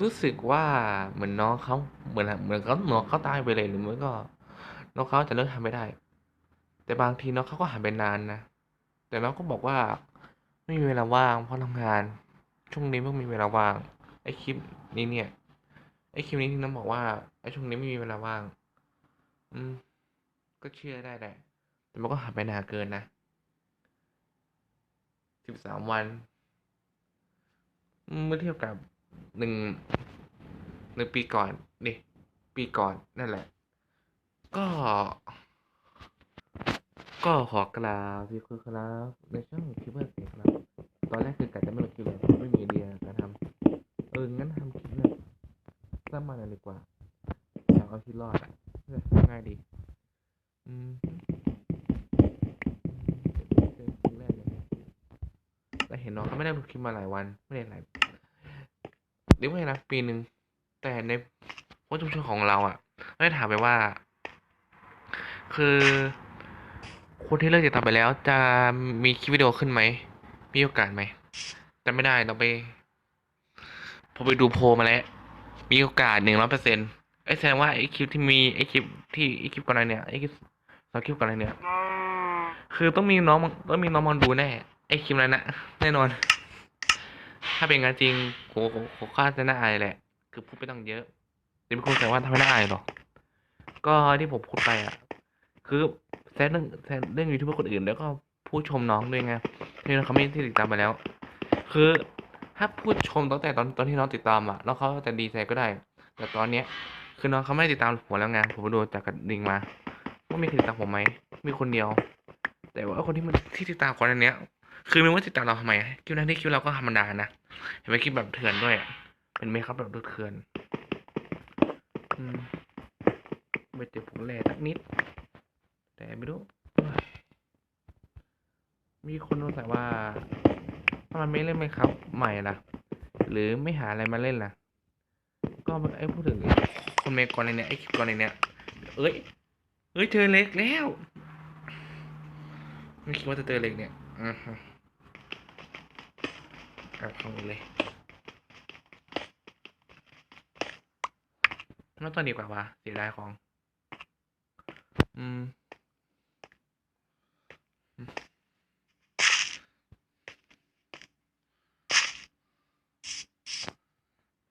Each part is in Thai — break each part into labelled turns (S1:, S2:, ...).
S1: รู้สึกว่าเหมือนน้องเขาเหมือนเหมือนเขาน้องเขาตายไปเลยหรือไม่ก็ น้องเขาจะเลิกทำไม่ได้ แต่บางทีน้องเขาก็หายไปนานนะแต่น้องก็บอกว่า ไม่มีเวลาว่างเพราะทำงาน ช่วงนี้ไม่มีเวลาว่างไอคลิปนี้เนี่ยไอคลิปนี้ที่น้องบอกว่าไอช่วงนี้ไม่มีเวลาว่าง อืม ก็เชื่อได้แหละแต่มันก็หายไปนานเกินนะสิบสามวันเมื่อเทียบกับ หนึ่งหนึ่งปีก่อนนี่ปีก่อนนั่นแหละ ก็ ก็ขอกล่าวพี่คือครับในช่องคิดว่าเสียครับ ตอนแรกคือกะจะไม่ลงคลิปเลยไม่มีไอเดียการทำเอองั้นทำคลิปเลยสร้างมาเลยดีกว่าอยากเอาที่รอดอะง่ายดี อืมเจอคลิปแต่เห็นน้องเขาไม่ได้ลงคลิปมาหลายวัน ไม่ได้หลาย เรียกว่าไงนะปีหนึ่งแต่ในโพสต์ชุมชนของเราอะไม่ได้ถามไปว่า คือคนที่เลิกติดตามไปแล้ว จะมีคลิปวิดีโอขึ้นไหมมีโอกาสไหมแต่ไม่ได้เราไปผมไปดูโพลมาแล้ว มีโอกาสหนึ่งร้อยเปอร์เซ็นต์ไอ้แสดงว่าไอ้คลิปที่มีไอ้คลิปที่ไอ้คลิปก่อนหน้าเนี่ยไอ้คลิปสองคลิปก่อนหน้าเนี่ย คือต้องมีน้องต้องมีน้องมองดูแน่ไอ้คลิปนั้นนะแน่นอน ถ้าเป็นงานจริงโหโหค่าจะน่าอายแหละ คือพูดไปตั้งเยอะเดี๋ยวมีคนแซวว่าทำไมน่าอายหรอ ก็ที่ผมพูดไปอะ คือแซดเรื่องแซดเรื่องยูทูบเบอร์คนอื่น แล้วก็พูดชมน้องด้วยไงที่เขาไม่ที่ติดตามไปแล้ว คือถ้าพูดชมตั้งแต่ตอนตอนที่น้องติดตามอะแล้วเขาจะดีใจก็ได้ แต่ตอนเนี้ย คือน้องเขาไม่ติดตามผมแล้วไงผมไปดูจากกระดิ่งมาว่ามีใครติดตามผมไหมมีคนเดียว แต่ว่าคนที่มันที่ติดตามคนอันเนี้ย คือไม่ว่าติดตามเราทำไมคลิปนั้นที่คลิปเราก็ธรรมดานะ เห็นไหมคลิปแบบเถื่อนด้วยอะเป็นเมคอัพแบบเถื่อนอืมไปเจอผมแหล่สักนิด แต่ไม่รู้ มีคนสงสัยว่าทำไมไม่เล่นไหมครับ ใหม่ล่ะ หรือไม่หาอะไรมาเล่นล่ะ ก็ไอ้พูดถึงคนเมกก่อนในเนี้ยไอ้คลิปก่อนในเนี้ยเอ้ยเอ้ยเจอเล็กแล้ว ไม่คิดว่าจะเจอเล็กเนี่ยอือฮ เอาเข้าเลยน่าตอนดีกว่าวะเสียดายของ อืม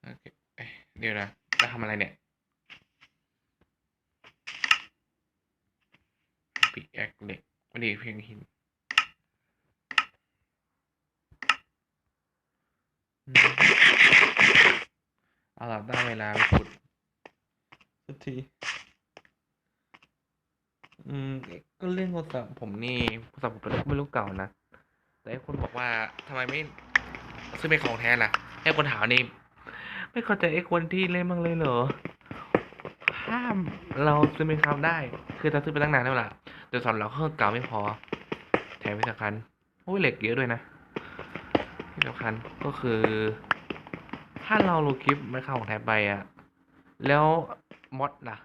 S1: โอเคเอ้ยเดี๋ยวนะจะทำอะไรเนี่ยปีแอคเหล็กไม่ดีเพียงหินอืม เอาล่ะได้เวลาไปขุดสักที อืม ก็เรื่องโทรศัพท์ผมนี่โทรศัพท์ผมเป็นไม่รู้เก่านะ แต่ไอ้คนบอกว่าทำไมไม่ซื้อเป็นของแท้ล่ะ ให้คนถามนี่ ไม่เข้าใจไอ้คนที่เล่นบ้างเลยเหรอห้ามเราซื้อเป็นคำได้ คือจะซื้อไปตั้งนานแล้วล่ะแต่สำหรับเราเครื่องเก่าไม่พอ แถมที่สำคัญโอ้ยเหล็กเยอะด้วยนะำคัญก็คือ ถ้าเราลงคลิปไม่เข้าของแท้ไปอะแล้วมอดล่ะ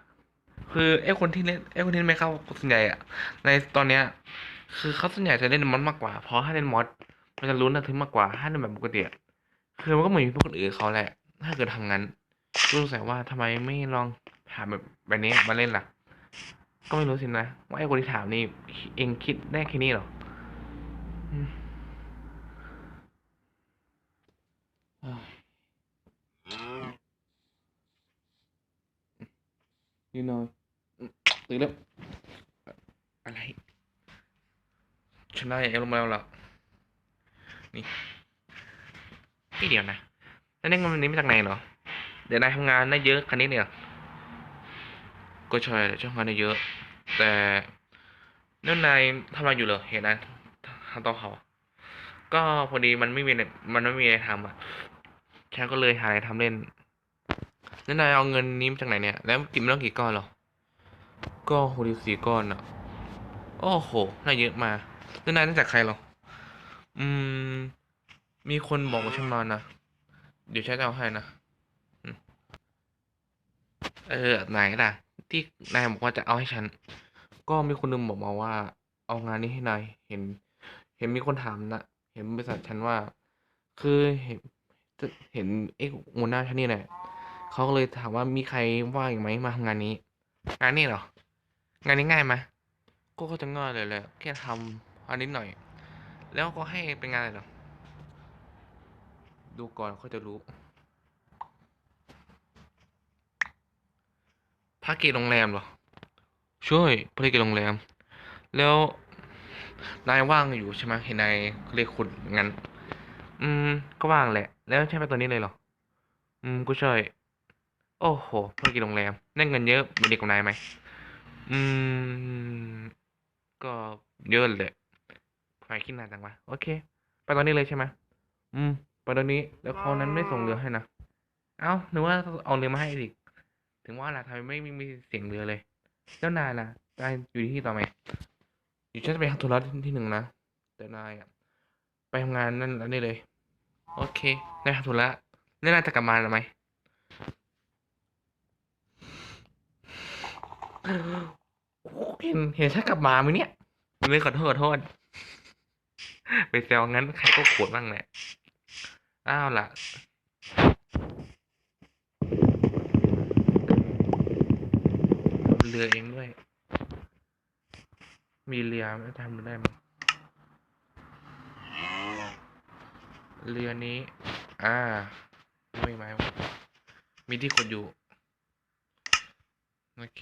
S1: คือไอ้คนที่เล่นไอ้คนที่ไม่เข้าส่วนใหญ่อะในตอนเนี้ย คือเขาส่วนใหญ่จะเล่นมอดมากกว่า เพราะถ้าเล่นมอดมันจะลุ้นระทึกมากกว่าถ้าเล่นแบบปกติคือมันก็เหมือนพวกคนอื่นเขาแหละ ถ้าเกิดทำงั้นก็สงสัยว่าทำไมไม่ลองหาแบบแบบนี้มาเล่นล่ะ ก็ไม่รู้สินะว่าไอ้คนที่ถามนี่เองคิดได้แค่นี้หรอาวยื นนอนอืมตื่นแล้ว อะไร ฉันได้เอลมาแล้วเหรอนี่นี่เดียวนะ แล้วนี่เงินวันนี้มาจากไหนเหรอ เดี๋ยวนายทำงานได้เยอะคันนี้เนี่ยก็ใช่แหละช่างงานได้เยอะ แต่นั่นนายทำอะไรอยู่เหรอ เห็นนายทำต๊ะเขา ก็พอดีมันไม่มีมันไม่มีอะไรทำอะ ฉันก็เลยหาอะไรทำเล่น แล้วนายเอาเงินนี้มาจากไหนเนี่ย แล้วกินไม่ต้องกี่ก้อนหรอ ก็หกสิบสี่ก้อนอะโอ้โห น่าเยอะมาแล้วนายได้จากใครหรอ อืม มีคนบอกว่าฉันมานะ เดี๋ยวฉันจะเอาให้นะ เออ ไหนล่ะ ที่นายบอกว่าจะเอาให้ฉัน ก็มีคนหนึงบอกมาว่า เอางานนี้ให้นาย เห็น เห็นมีคนถามนะ เห็นบริษัทฉันว่า คือเห็น เห็นเอ็กหัวหน้าฉันนี่แหละ เขาเลยถามว่ามีใครว่างอีกไหมมาทำงานนี้ งานนี้เหรอ งานนี้ง่ายไหมก็จะง่ายเลยแหละแค่ทำอันนิดหน่อย แล้วก็ให้เป็นงานอะไรเหรอ ดูก่อนเขาจะรู้ภาคเกตโรงแรมเหรอ ช่วยภารกิจโรงแรม แล้วนายว่างอยู่ใช่ไหมเห็นนายเรียกคุณงั้น อืม ก็ว่างแหละ แล้วใช่ไหมตัวนี้เลยเหรอ อืม ก็ใช่ โอ้โหภารกิจโรงแรมได้เงินเยอะเหมือนเด็กกับนายไหม อืม ก็เยอะเลยใครคิดนานจังวะ โอเค ไปตอนนี้เลยใช่ไหมอืม ไปตอนนี้ แล้วเขานั้นไม่ส่งเรือให้นะ เอ้านึกว่าเอาเรือมาให้อีก ถึงว่าล่ะทำไมไม่มีมีเสียงเรือเลย เจ้านายล่ะนายอยู่ที่ต่อไหมอยู่ฉันจะไปทำธุระที่หนึ่งนะแต่นายอะ ไปทำงานนั่นนั่นเลย โอเคนายทำธุระแล้วนายจะกลับมาหรือไหม เห็นเห็นฉันกลับมาไหมเนี่ยเลยขอโทษขอโทษ ไปแซวงั้นใครก็โกรธบ้างแหละ อ้าวล่ะเรือเองด้วย มีเรือไม่ทำได้มั้ยเรือนี้ อ่า ไม่ไหมวะมีที่ขุดอยู่ โอเค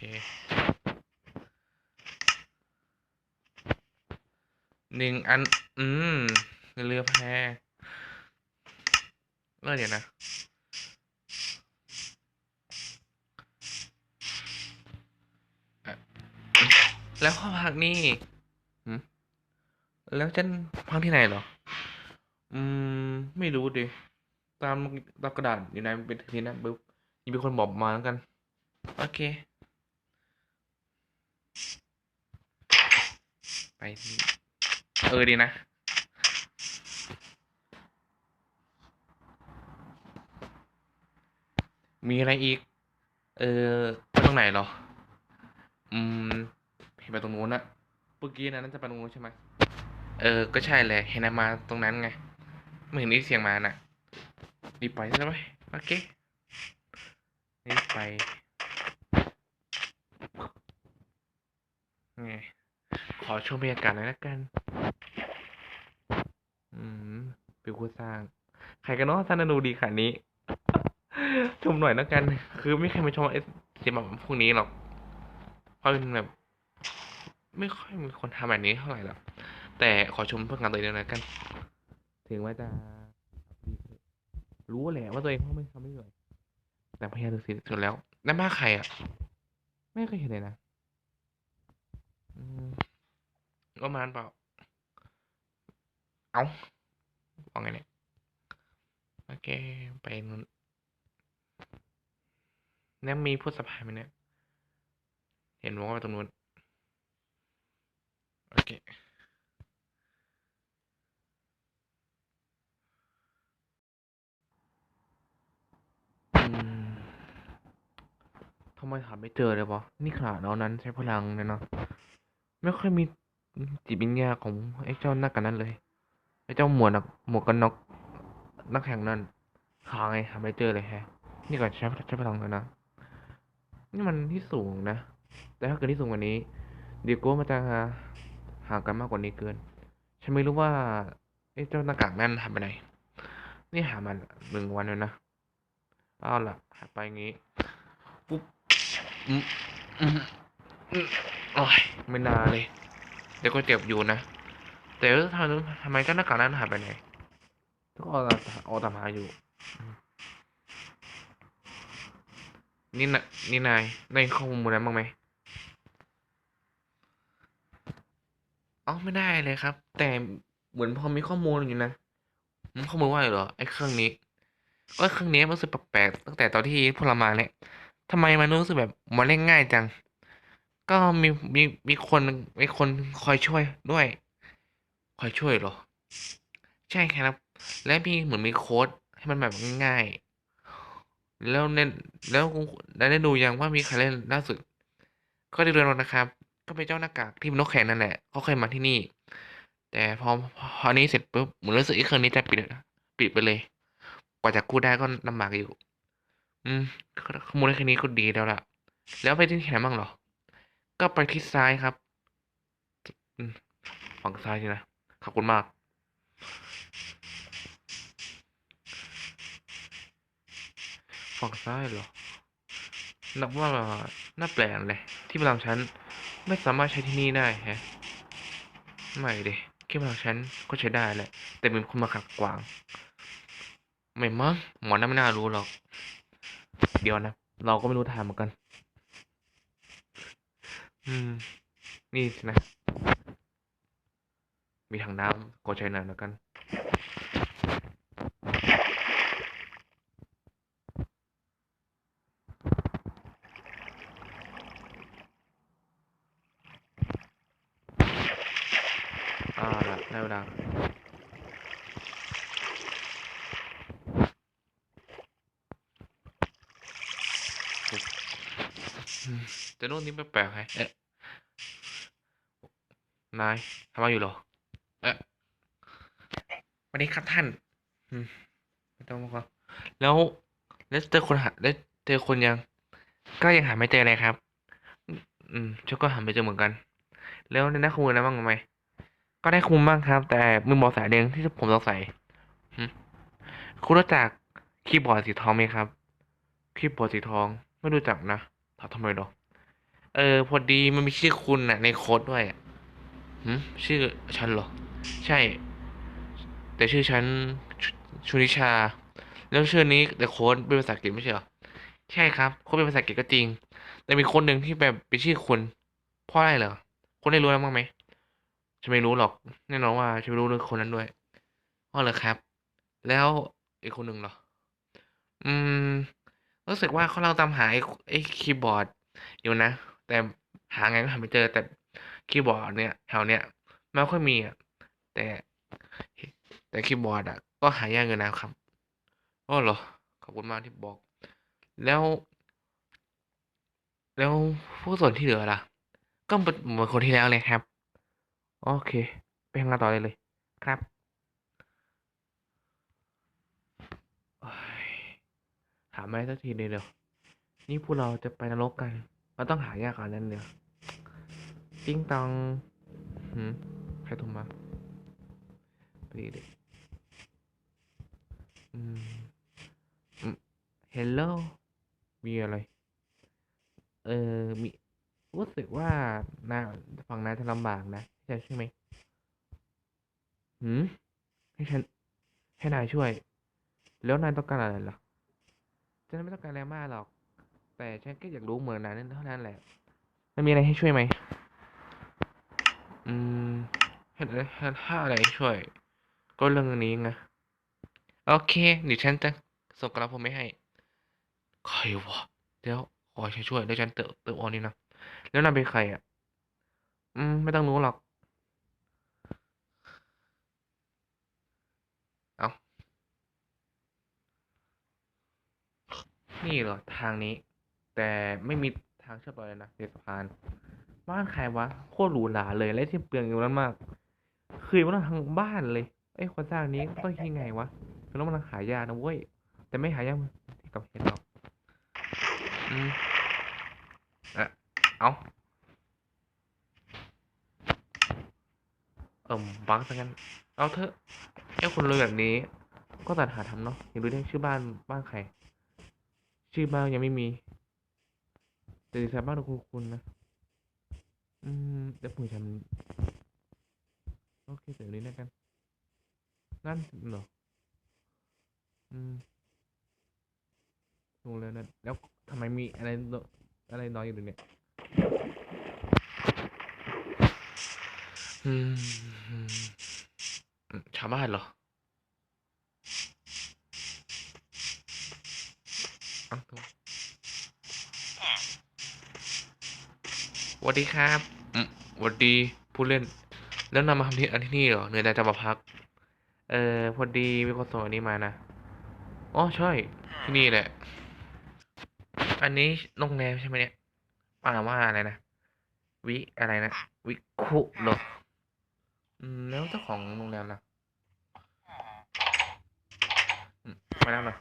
S1: หนึ่งอัน อืมเรือแพเออเดี๋ยวนะอะแล้วห้องพักนี่หืมแล้วฉันพักที่ไหนเหรอ อืม ไม่รู้ดิ ตามตามกระดาษอยู่ในเป็นทีนะบุ๊บมีคนบอกมาแล้วกัน โอเค ไปนี่ เออดีนะ มีอะไรอีก เออไปตรงไหนหรอ อืมเห็นไปตรงนู้นอะเมื่อกี้นะน่าจะไปตรงนู้นใช่ไหมเออ ก็ใช่แหละเห็นมาตรงนั้นไง ไม่เห็นได้เสียงมาน่ะรีบไปใช่ไหมโอเครีบไปไง ขอชมบรรยากาศหน่อยละกัน อืมป็นผู้สร้าง ใครกันเนาะท่านดูดีขนาดนี้ ชมหน่อยล้วกัน คือไม่ใครมาชมไอ้เสียงแบบพวกนี้หรอก เพราะเป็นแบบ ไม่ค่อยมีคนทำแบบนี้เท่าไหร่หรอก แต่ขอชมผลงานตัวเองหน่อยละกัน ถึงว่าจะ รู้แหละว่าตัวเองเขาไม่ทำไม่เหนื่อยแต่พยายามถึงสิสุดแล้วนั่นบ้าใครอะ ไม่เคยเห็นเลยนะ อืม ก็มานเปล่า เอาว่าไงเนี่ย โอเค ไปนู้นแล้วมีผู้สะพายไหมเนี่ย เห็นว่าไปตรงนู้น โอเคอืมทำไมหาไม่เจอเลยวะ นี่ขนาดเรานั้นใช้พลังเลยเนาะ ไม่ค่อยมี จิตวิญญาของไอ้เจ้านักกันนั้นเลยไอ้เจ้าหมวกนักหมวกกันน็อกนักแข่งนั่นหาไงหาไม่เจอเลยแฮะ นี่ก่อนใช้ใช้พลังเลยนะนี่มันที่สูงนะ แต่ถ้าเกิดที่สูงกว่านี้เดี๋ยวกูว่ามันจะห่างกันมากกว่านี้เกิน ฉันไม่รู้ว่าไอ้เจ้าหน้ากากนั่นหายไปไหน นี่หามาหนึ่งวันแล้วนะ เอาล่ะหายไปงี้ ปุ๊บอืมอืมอืมโอ้ยไม่นาเลย เดี๋ยวก็เจ็บอยู่นะ แต่ว่าทำไมทำไมเจ้าหน้ากากนั้นหายไปไหนก็ออาตามหาอยู่ นี่นะนี่นายได้ข้อมูลนั้นบ้างไหมอ๋อไม่ได้เลยครับ แต่เหมือนพอมีข้อมูลอยู่นะข้อมูลว่าอะไรเหรอไอ้เครื่องนี้ก็เครื่องนี้มันรู้สึกแปลกๆตั้งแต่ตอนที่พวกเรามาเนี่ยทำไมมันรู้สึกแบบมันเล่นง่ายจัง ก็มีมีมีคนมีคนคอยช่วยด้วย คอยช่วยเหรอ ใช่ครับ และมีเหมือนมีโค้ดให้มันแบบง่ายๆ แล้วเน้นแล้วได้ดูยังว่ามีใครเล่นล่าสุด ก็ได้ดูแล้วนะครับ ก็เป็นเจ้าหน้ากากที่เป็นนกแข่งนั่นแหละเขาเคยมาที่นี่ แต่พอพอนี้เสร็จปุ๊บเหมือนรู้สึกไอ้เครื่องนี้จะปิดปิดไปเลย กว่าจะกู้ได้ก็ลำบากอยู่ อืมขโมยได้แค่นี้ก็ดีแล้วล่ะ แล้วไปที่ไหนบ้างเหรอ ก็ไปที่ซ้ายครับ ฝั่งซ้ายสินะ ขอบคุณมาก ฝั่งซ้ายเหรอ นับว่าน่าแปลกเลย ที่พลังชั้นไม่สามารถใช้ที่นี่ได้แฮะ ไม่ดิที่พลังชั้นก็ใช้ได้แหละ แต่มีคนมาขัดขวาง ไม่มั้งหมอนั่นไม่น่ารู้หรอก เดี๋ยวนะ เราก็ไม่รู้ทางเหมือนกัน อืม นี่นะ มีถังน้ำก็ใช้หน่อยแล้วกัน อ่าละได้เวลาอืม แต่โน่นนี่แปลกๆไงเอ๊ะนายทำอะไรอยู่หรอ เอ๊ะวัสดีครับท่าน อืมไม่ต้องมาครับ แล้วแล้วเจอคนหาแล้วเจอคนยัง ก็ยังหาไม่เจอเลยครับ อืมฉันก็หาไม่เจอเหมือนกัน แล้วได้ข้อมูลอะไรบ้างไหมก็ได้ข้อมูลบ้างครับ แต่มือบอกสายเด้งที่ผมสงสัยหึคุณรู้จักคีย์บอร์ดสีทองไหมครับ คีย์บอร์ดสีทองไม่รู้จักนะถามทำไมหรอ เออ พอดีมันมีชื่อคุณน่ะในโค้ดด้วยอะหึชื่อฉันเหรอ ใช่ แต่ชื่อฉันชุนิชา แล้วชื่อนี้แต่โค้ดเป็นภาษาอังกฤษไม่ใช่เหรอ ใช่ครับโค้ดเป็นภาษาอังกฤษก็จริง แต่มีคนหนึ่งที่แบบเป็นชื่อคุณเพราะอะไรเหรอคุณได้รู้แล้วบ้งไหมฉันไม่รู้หรอกแน่นอนว่าฉันไม่รู้เรื่องคนนั้นด้วยอ๋อเหรอครับ แล้วอีกคนหนึ่งเหรอ อืม รู้สึกว่าเขาเราตามหาไอ้คีย์บอร์ดอยู่นะ แต่หาไงก็หาไม่เจอ แต่คีย์บอร์ดเนี่ยแถวเนี้ยไม่ค่อยมีอะแต่แต่คีย์บอร์ดอะก็หายากอยู่นะครับอ๋อเหรอขอบคุณมากที่บอก แล้ว แล้วพวกส่วนที่เหลือล่ะ ก็เหมือนคนที่แล้วเลยครับ โอเคไปทำงานต่อเลยเลย ครับโอ้ยหาไม่ได้สักทีเลยเดี๋ยวนี่พวกเราจะไปนรกกัน เราต้องหายากกว่านั้นเดียวติ้งตองหืมใครโทรมาไปดีดิอืมอืม hello มีอะไร เออมีรู้สึกว่านาฝั่งนายจะลำบากนะใช่ใช่ไหมหืมให้ฉันให้นายช่วย แล้วนายต้องการอะไรล่ะฉันไม่ต้องการอะไรมากหรอก แต่ฉันก็อยากรู้เหมือนนั่นเท่านั้นแหละมันมีอะไรให้ช่วยไหมอืมให้ให้ถ้าอะไรให้ช่วย ก็เรื่องนี้ไงโอเคเดี๋ยวฉันจะส่งกระผมไม่ให้ใครวะเดี๋ยวขอฉันช่วยแล้วฉันเติมเติมออนนี่นะแล้วนายเป็นใครอะ อืม ไม่ต้องรู้หรอก เอานี่เหรอ ทางนี้ แต่ไม่มีทางเชื่อมต่อเลยนะเดสะพาน บ้านใครวะโคตรหรูหราเลยและที่เปลืองอยู่นั้นมาก คือมันทั้งบ้านเลยไอ้คนสร้างนี้ต้องยังไงวะแล้วมันหายานะเว้ยแต่ไม่หายากกับเห็นหรอกอืมอะเอาเอิ่มบังซะงั้น เอาเถอะไอ้คนรวยแบบนี้ ก็ตัดหาทำเนาะอยากรู้ได้ชื่อบ้านบ้านใคร ชื่อบ้านยังไม่มี แต่ดีไซน์บ้านดูคุ้นนะ อืมเดี๋ยวผมทำโอเคเดี๋ยวนี้แล้วกัน นั่นเหรอ อืมลงแล้วนะแล้วทำไมมีอะไรอะไรน้อยอยู่ตรงเนี้ยอืมอืมอืมชาวบ้านเหรอเอ้าโทร สวัสดีครับอืมสวัสดีผู้เล่น แล้วนำมาทำที่อันที่นี่เหรอเหนื่อยแต่จะมาพัก เออพอดีมีคนส่งอันนี้มานะอ๋อใช่ที่นี่แหละ อันนี้โรงแรมใช่ไหมเนี่ยอ่านว่าอะไรนะวิอะไรนะวิคุเหรออืมแล้วเจ้าของโรงแรมล่ะอืมมาแล้วเหรอ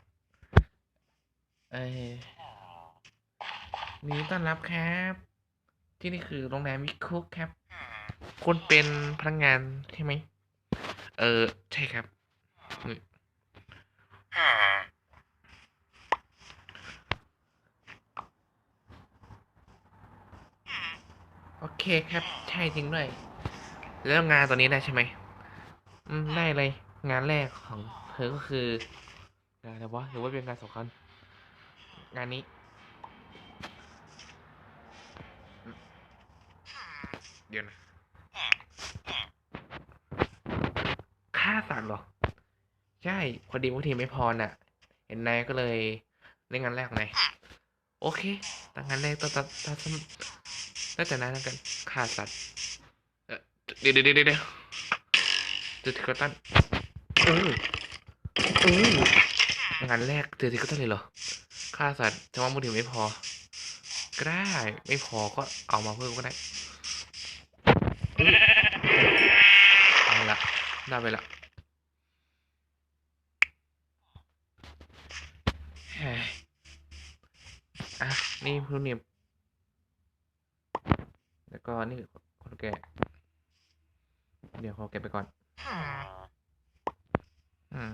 S1: เอ้ยยินดีต้อนรับครับ ที่นี่คือโรงแรมวิคุกครับ คุณเป็นพนักงานใช่ไหม เออ ใช่ครับนี่โอเคครับ ใช่จริงด้วย แล้วงานตัวนี้ได้ใช่ไหม อืม ได้เลย งานแรกของเธอก็คือ งานอะไรวะหรือว่าเป็นงานสำคัญ งานนี้อืม เดี๋ยวนะฆ่าสัตว์หรอ ใช่พอดีว่าทีมไม่พอน่ะ เห็นนายก็เลยเล่นงานแรกของนโอเคแต่งานแรกตัดตัดตัดแล้วแต่นายแล้วกันฆ่าสัตว์เดี๋ยวเดี๋ยวเดี๋ยวเดี๋ยวเจอทิกเกอร์ตันเออเอองานแรกเจอทิกเกอร์ตันเลยเหรอฆ่าสัตว์จะว่ามือถือไม่พอ ก็ได้ ไม่พอก็เอามาเพิ่มก็ได้เออเอาละ ได้ไปละเฮ้ยอะ นี่เพิ่มเนี่ยแล้วก็นี่คนแก่เดี๋ยวขอเก็บไปก่อน อืม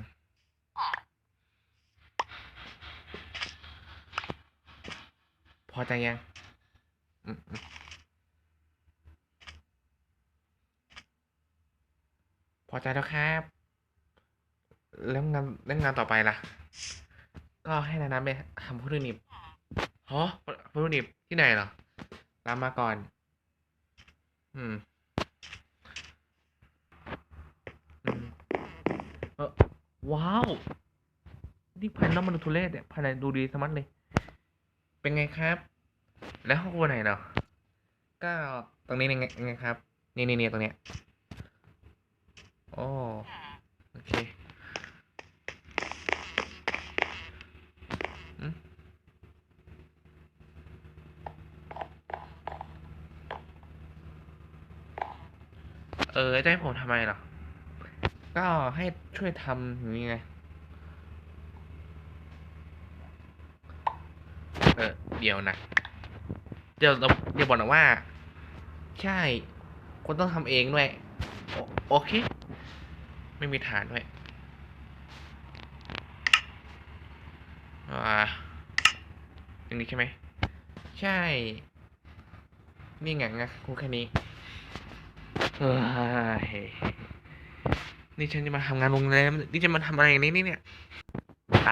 S1: พอใจยัง อืมอืม พอใจแล้วครับ แล้วงานแล้วงานต่อไปล่ะ ก็ให้นาน้ำไปทำวัตถุดิบฮะวัตถุดิบที่ไหนเหรอตามมาก่อนอืมอืมเออว้าว นี่ภายนอกมันดูทุเรศเนี่ยภายในดูดีสมัดเลย เป็นไงครับ แล้วห้องครัวไหนเหรอก็ตรงนี้ไงไงครับ นี่นี่นี่ตรงเนี้ยโอ้โอเคอืมเออ จะให้ผมทำไมหรอ ก็ให้ช่วยทำอย่างนี้ไง เออ เดี๋ยวนะ เดี๋ยวเราเดี๋ยวบอกนะว่า ใช่ คุณต้องทำเองด้วย โอเค ไม่มีฐานด้วยอ่าอย่างนี้ใช่ไหม ใช่ นี่ไงงะคุณแค่นี้ เฮ้ยนี่ฉันจะมาทำงานโรงแรม นี่จะมาทำอะไรอย่างนี้นี่เนี่ย